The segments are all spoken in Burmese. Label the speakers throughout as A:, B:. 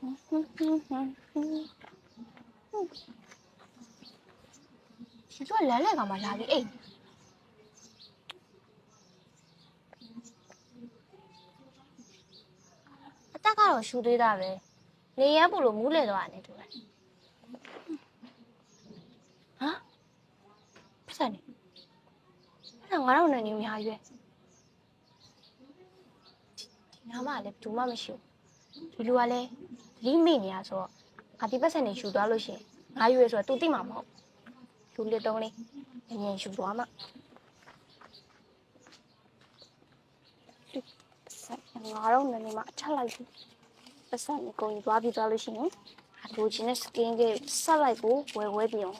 A: ရှင်တို့ကလမ်းလဲကောင်မှလာပြီးအိတ်အတက်ကတော့ရှူသေးတာပဲနေရပို့လို့မူးလေတော့အနေတူတယ်ဟမ်ပတ်စံနေအဲ့ဒါငါတို့နဲ့နေအများကြီးပဲဒီနားမှာလည်းဘူးမှမရှိဘူး ဒီလူကလည်းသတိမိနေရဆိုတော့ငါဒီပတ်စံနေရှူသွားလို့ရှိရင်ငါရွေဆိုတော့ तू သိမှာမဟုတ်ဘူးလူလေးတုံးလေးအရင်ရှူသွားမှငါတို့နဲ့နေမှာအချက်လိုက်ပြီပတ်စံနေကိုကြီးသွားပြီးသွားလို့ရှိရင်အလူချင်းနဲ့စကင်းကဆက်လိုက်ကိုဝဲဝဲပြီးအောင်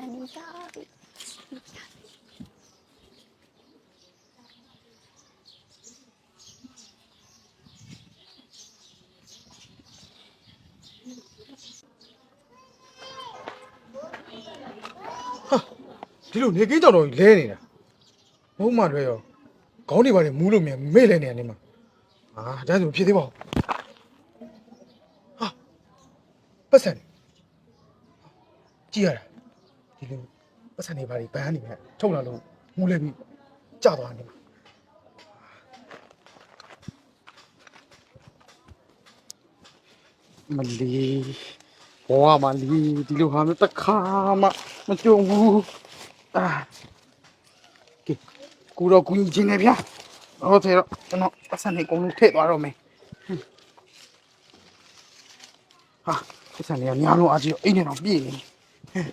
A: စံရပြီ
B: ဒီလိုနေကင်းကြောင်တော်ကြီးလဲနေတာဘုံမှတွေရောခေါင်းတွေပါနေမူးလို့မြင်မေ့လဲနေရနေမှာဟာဒါဆိုဖြစ်သေးပါဦးဟာပတ်စံနေကြည့်ရတာ ဒီလိုပတ်စံနေပါလိဘန်းနေမြထုံလာလို့မူးလဲပြီးကြာသွားနေမှာမလီဘဝမလီဒီလိုဟာမျိုးတစ်ခါမှမကြုံဘူးအာကဲကူတော့ကူညီခြင်းနဲ့ဗျာဟုတ်တယ်တော့ကျွန်တော်ပတ်စံနေကုန်လုံးထည့်သွားတော့မယ်ဟွန်းဟာပတ်စံနေကများလုံးအားကြီးတော့အိမ်နဲ့တော့ပြည့်နေဟဲ့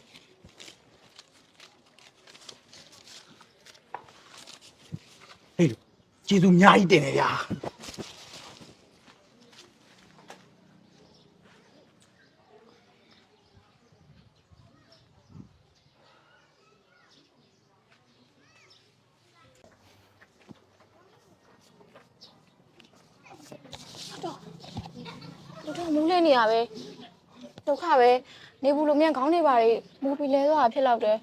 B: ဟေးကျေးဇူးအများကြီးတင်နေဗျာ
A: တို့တော့မူးလဲနေရပဲဒုက္ခပဲနေဘူးလို့မြန်ခေါင်းနေပါလေမူပြီးလဲသွားတာဖြစ်တော့တယ်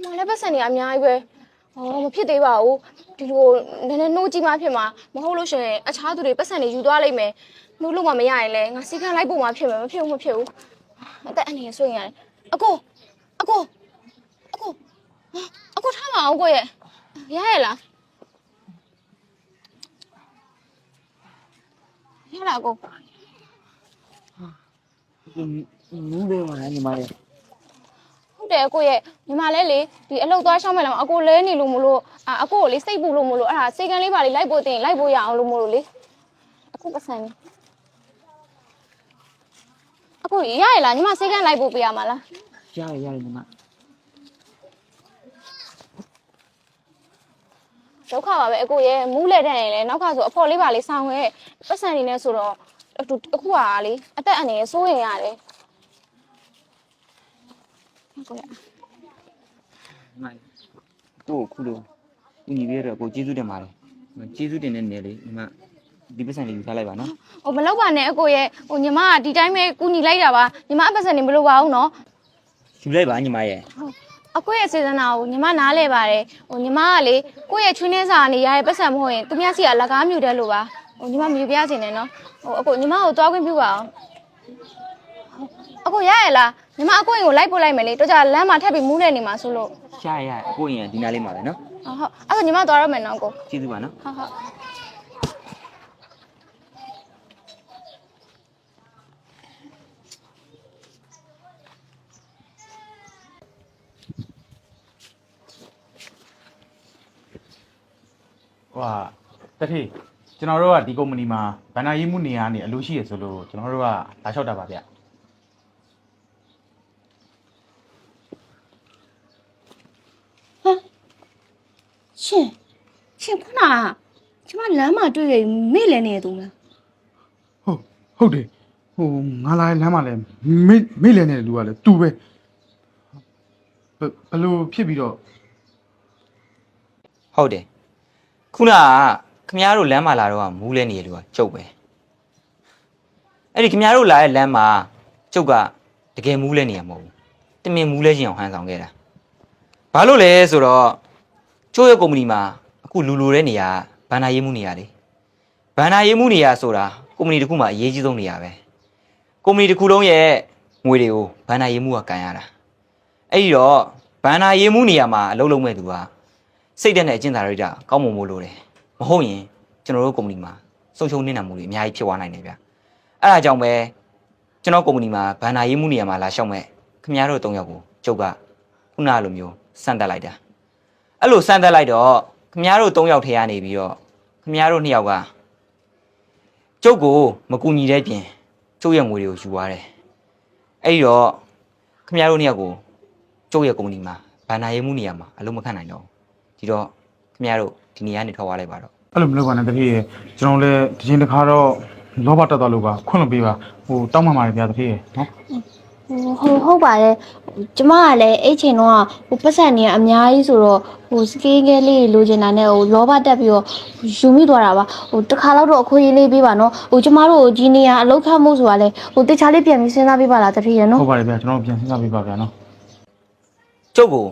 A: ဟမ်မလည်းပတ်စံနေအများကြီးပဲ ဟောမဖြစ်သေးပါဘူးဒီလိုနည်းနည်းနှိုးကြည့်မှဖြစ်မှာမဟုတ်လို့ရှိရင်အခြားသူတွေပတ်စံနေယူသွားလိုက်မယ်နှိုးလို့မှမရရင်လဲငါစီကံလိုက်ဖို့မှဖြစ်မယ်မဖြစ်ဘူးမဖြစ်ဘူးအသက်အနေနဲ့ဆွေးရင်ရတယ်အကိုအကိုအကိုဟာအကိုထားမအောင်ကိုရဲ့ရရလားရလားကို
C: မူးလေးပါလားညီမလေး
A: ဟု တ်တယ်အကိုရဲ့ညီမလဲလေဒီအလုတ်သွားရှောင်းမယ်လားအကိုလဲနေလို့မလို့အာအကိုကိုလေစိတ်ပူလို့မလို့အဲ့ဒါစိတ်ကန်းလေးပါလေလိုက်ဖို့တင်လိုက်ဖို့ရအောင်လို့မလို့လေအကိုပတ်စံနေအကိုရရလားညီမစိတ်ကန်းလိုက်ဖို့ပြရမှာလား
C: ရရရညီမ
A: ဒုက္ခပါပဲအကိုရဲ့မူးလဲတဲ့ရင်လေနောက်ကဆိုအဖော်လေးပါလေဆောင်းရဲ့ပတ်စံနေနေဆိုတော့အခုအခုကလေအသက်အနေနဲ့စိုးရင်ရတယ်အ ကိုရဲ့
C: ညီမကိုခုလိုဦးညီပြရတော့ကိုကျေးဇူးတင်ပါတယ်ကျေးဇူးတင်တဲ့နေလေညီမဒီပတ်စံလေးယူထားလိုက်ပါနော်
A: ဟိုမလောက်ပါနဲ့အကိုရဲ့ဟိုညီမကဒီတိုင်းပဲကူညီလိုက်တာပါညီမအပတ်စံနေမလို့ပါဘူးနော်
C: ယူလိုက်ပါညီမရဲ့
A: အကိုရဲ့စေတနာကိုညီမနားလဲပါတယ်ဟိုညီမကလေကိုယ့်ရဲ့ချွေးနှင်းစာကနေရရဲ့ပတ်စံမဟုတ်ရင်သူများစီကလက်ကားမြူတယ်လို့ပါဟိုညီမမြူပြချင်တယ်နော်ဟိုအကိုညီမကိုသွားခွင့်ပြုပါအောင်အကိုရရလား ညီမအကိုရင်ကိုလိုက်ပို့လိုက်မယ်လေတော့ကြလမ်းမှာထပ်ပြီးမူးနေနေမှာဆိုလို့
C: ရရအကိုရင်ဒီနားလေးမှာပဲနော်
A: ဟုတ်ဟုတ်အဲ့ဒါညီမသွားရမယ်နော်ကို
C: ကျေးဇူးပါနော်
A: ဟုတ်ဟုတ်
D: ဟိုဟာတထေးကျွန်တော်တို့ကဒီကုမ္ပဏီမှာဗန္နာရေးမှုနေရာကနေအလို့ရှိရဆိုလို့ကျွန်တော်တို့ကလာလျှောက်တာပါဗျ
A: ရှင်ရှင်ခုနကကျမလမ်းမှာတွေ့ရမေ့လဲနေတူလား
B: ဟုတ်ဟုတ်တယ်ဟိုငါလာလမ်းမှာလဲမေ့မေ့လဲနေတဲ့လူကလည်းသူပဲဘဘယ်လို့ဖြစ်ပြီးတော့
C: ဟုတ်တယ်ခုနကခမည်းတော်လမ်းမှာလာတော့ကမူးလဲနေရလို့ကကျုပ်ပဲအဲ့ဒီခမည်းတော်လာတဲ့လမ်းမှာကျုပ်ကတကယ်မူးလဲနေရမဟုတ်ဘူးတမင်မူးလဲခြင်းအောင်ဟန်ဆောင်ခဲ့တာဘာလို့လဲဆိုတော့ ကျိုးရဲ့ကုမ္ပဏီမှာအခုလူလူတဲ့နေရာဘန်နာရေးမှုနေရာလေဘန်နာရေးမှုနေရာဆိုတာကုမ္ပဏီတစ်ခုမှာအရေးကြီးဆုံးနေရာပဲကုမ္ပဏီတစ်ခုလုံးရဲ့ငွေတွေကိုဘန်နာရေးမှုကကန်ရတာအဲ့ဒီတော့ဘန်နာရေးမှုနေရာမှာအလုပ်လုပ်မဲ့သူကစိတ်တက်တဲ့အကျင့်စာရိတ္တကောင်းမွန်ဖို့လိုတယ်မဟုတ်ရင်ကျွန်တော်တို့ကုမ္ပဏီမှာဆုံးရှုံးနေတာမှုတွေအများကြီးဖြစ်သွားနိုင်တယ်ဗျအဲ့ဒါကြောင့်ပဲကျွန်တော်ကုမ္ပဏီမှာဘန်နာရေးမှုနေရာမှာလာလျှောက်မဲ့ခင်ဗျားတို့၃ယောက်ကိုကျုပ်ကခုနလိုမျိုးစမ်းတက်လိုက်တာ အဲ့လိုစမ်းတက်လိုက်တော့ခင်ဗျားတို့၃ယောက်ထဲကနေပြီးတော့ခင်ဗျားတို့၂ယောက်ကကျုပ်ကိုမကူညီတဲ့ပြင်ကျုပ်ရဲ့ငွေတွေကိုယူသွားတယ်အဲ့ဒီတော့ခင်ဗျားတို့၂ယောက်ကိုကျုပ်ရဲ့ကုမ္ပဏီမှာဘန်နာရေးမှုနေရာမှာအလုပ်မခံနိုင်တော့ဘူးဒီတော့ခင်ဗျားတို့ဒီနေရာကနေထွက်သွားလိုက်ပါတော့
D: အဲ့လိုမလုပ်ပါနဲ့တတိယကျွန်တော်လည်းဒီချိန်တစ်ခါတော့လောဘတက်သွားလို့ပါခွင့်လွှတ်ပေးပါဟိုတောင်းပန်ပါတယ်ဗျာတတိယနော်
E: ဟိုဟုတ်ပါတယ်ကျမကလည်းအဲ့ချိန်တော့ဟိုပတ်စံနေအများကြီးဆိုတော့ဟိုစကေးကဲလေးလိုချင်တာနဲ့ဟိုလောဘတက်ပြီးတော့ယူမိသွားတာပါဟိုတစ်ခါတော့တော့အခွင့်အရေးလေးပေးပါနော်ဟိုကျမတို့ဒီနေရာအလောက်ခတ်မှုဆိုတာလေဟိုတခြားလေးပြန်ပြီးစဉ်းစားပေးပါလားတတိယနော်
D: ဟုတ်ပါတယ်ဗျာကျွန်တော်ပြန်စဉ်းစားပေးပါဗျာနော်
C: ကျုပ်ကို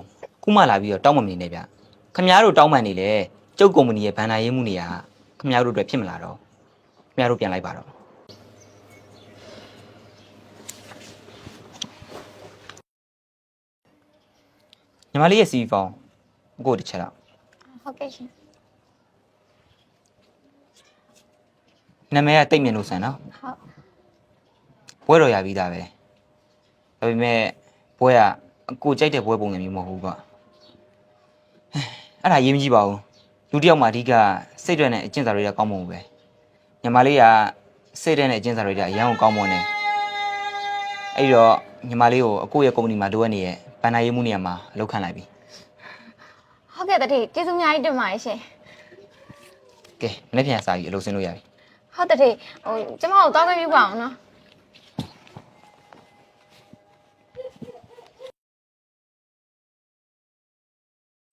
C: ခုမှလာပြီးတော့တောင်းပန်နေနေဗျခင်ဗျားတို့တောင်းပန်နေလေကျုပ်ကုမ္ပဏီရဲ့ဘန်နာရေးမှုနေရာခင်ဗျားတို့အတွက်ဖြစ်မလာတော့ခင်ဗျားတို့ပြန်လိုက်ပါတော့ ညီမလေးရဲ့စီဖုန်းအကိုတစ်ချက်တော့
A: ဟုတ်ကဲ့ရှင်
C: နာမည်ကတိတ်မြင်လို့ဆန်နော်
A: ဟုတ်
C: ပွဲတော်ရပြီးသားပဲဒါပေမဲ့ပွဲကအကိုကြိုက်တဲ့ပွဲပုံစံမျိုးမဟုတ်ဘူးကွာအဲ့ဒါရေးမကြည့်ပါဘူးလူတစ်ယောက်မှာအဓိကစိတ်ဓာတ်နဲ့အကျင့်စာတွေကကောင်းမွန်ဘူးပဲညီမလေးကစိတ်ဓာတ်နဲ့အကျင့်စာတွေကအရန်ကိုကောင်းမွန်တယ်အဲ့ဒီတော့ညီမလေးကိုအကိုရဲ့ကုမ္ပဏီမှာလိုအပ်နေတဲ့ ဘန်နာရေးမှုနေရာမှာအလုပ်ခံလိုက်ပြီ
A: ဟုတ်ကဲ့တတိကျေးဇူးအများကြီးတင်ပါတယ်ရှင်
C: ကဲမနေ့ပြန်စာကြီးအလုပ်ဆင်းလို့ရပြီ
A: ဟုတ်တတိဟိုကျမတို့တောင်းခွင့်ပြုပါအောင်နော်